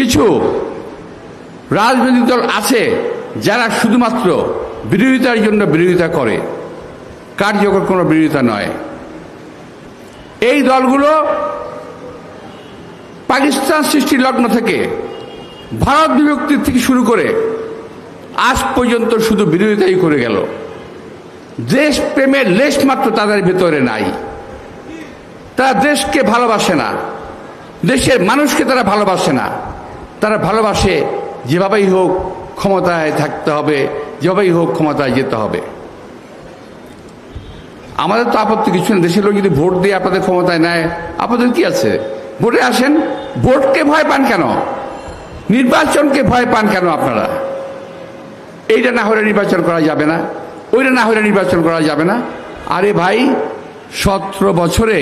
কিছু রাজনৈতিক দল আছে যারা শুধুমাত্র বিরোধিতার জন্য বিরোধিতা করে। কার্যকর কোনো বিরোধিতা নয়। এই দলগুলো পাকিস্তান সৃষ্টির লগ্ন থেকে, ভারত বিভক্তির থেকে শুরু করে আজ পর্যন্ত শুধু বিরোধিতাই করে গেল। দেশ প্রেমের লেশ মাত্র তাদের ভেতরে নাই। তারা দেশকে ভালোবাসে না, দেশের মানুষকে তারা ভালোবাসে না। তারা ভালোবাসে, যেভাবেই হোক ক্ষমতায় থাকতে হবে, যেভাবেই হোক ক্ষমতায় যেতে হবে। আমাদের তো আপত্তি কিছু না দেশের লোক যদি ভোট দিয়ে আপনাদের ক্ষমতায় নেয়, আপনাদের কি আছে? ভোটে আসেন, ভোটকে ভয় পান কেন? নির্বাচনকে ভয় পান কেন আপনারা? এইটা না হলে নির্বাচন করা যাবে না, ওইটা না হলে নির্বাচন করা যাবে না। আরে ভাই, সতেরো বছরে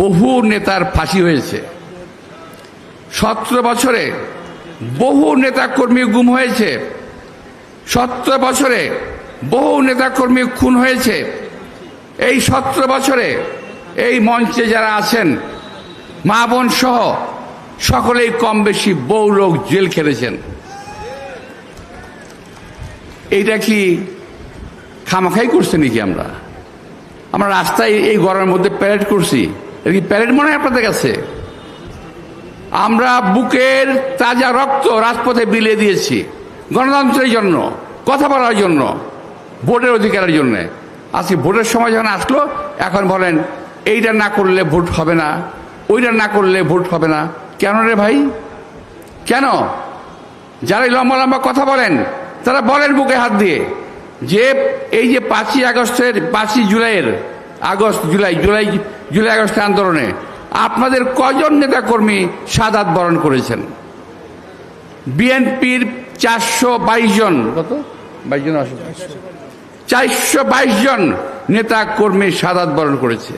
বহু নেতার ফাঁসি হয়েছে। সতেরো বছরে বহু নেতা কর্মী গুম হয়েছে। সতেরো বছরে বহু নেতা কর্মী খুন হয়েছে। এই সতেরো বছরে এই মঞ্চে যারা আছেন, মা বোন সহ সকলেই কম বেশি বহু লোক জেল খেলেছেন। এইটা কি খামাখাই করছে নাকি আমরা? আমরা রাস্তায় এই গরমের মধ্যে প্যারেড করছি। এটা কি প্যারেড মনে হয় আপনাদের কাছে? আমরা বুকের তাজা রক্ত রাজপথে বিলিয়ে দিয়েছি গণতন্ত্রের জন্য, কথা বলার জন্য, ভোটের অধিকারের জন্য। আজকে ভোটের সময় যখন আসলো, এখন বলেন, এইটা না করলে ভোট হবে না, ওইটা না করলে ভোট হবে না। কেন রে ভাই? কেন? যারা লম্বা লম্বা কথা বলেন, তারা বলেন বুকে হাত দিয়ে যে এই যে পাঁচই আগস্টের, পাঁচই জুলাইয়ের আগস্ট, জুলাই জুলাই জুলাই আগস্টের আন্দোলনে আপনাদের কজন নেতাকর্মী সাদাত বরণ করেছেন? বিএনপির চারশো বাইশ জন। কত? বাইশ জন চারশো বাইশ জন নেতা কর্মী সাদাত বরণ করেছে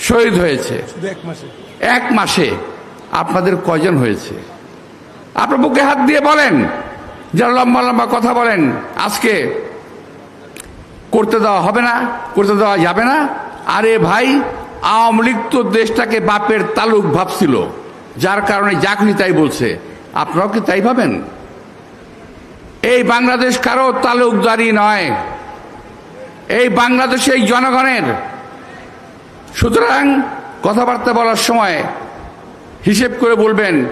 শহীদ হয়েছে। এক মাসে। এক মাসে আপনাদের কজন হয়েছে? আপনার বুকে হাত দিয়ে বলেন যারা লম্বা লম্বা কথা বলেন আজকে করতে দেওয়া হবে না করতে দেওয়া যাবে না। আরে ভাই আওয়ামী লীগ তো দেশটাকে বাপের তালুক ভাবছিল। যার কারণে যা তাই বলছে। আপনারাও কি তাই ভাবেন? এই বাংলাদেশ কারও তালুকদারি নয়। এই বাংলাদেশ এই জনগণের। সুতরাং কথাবার্তা বলার সময় হিসেব করে বলবেন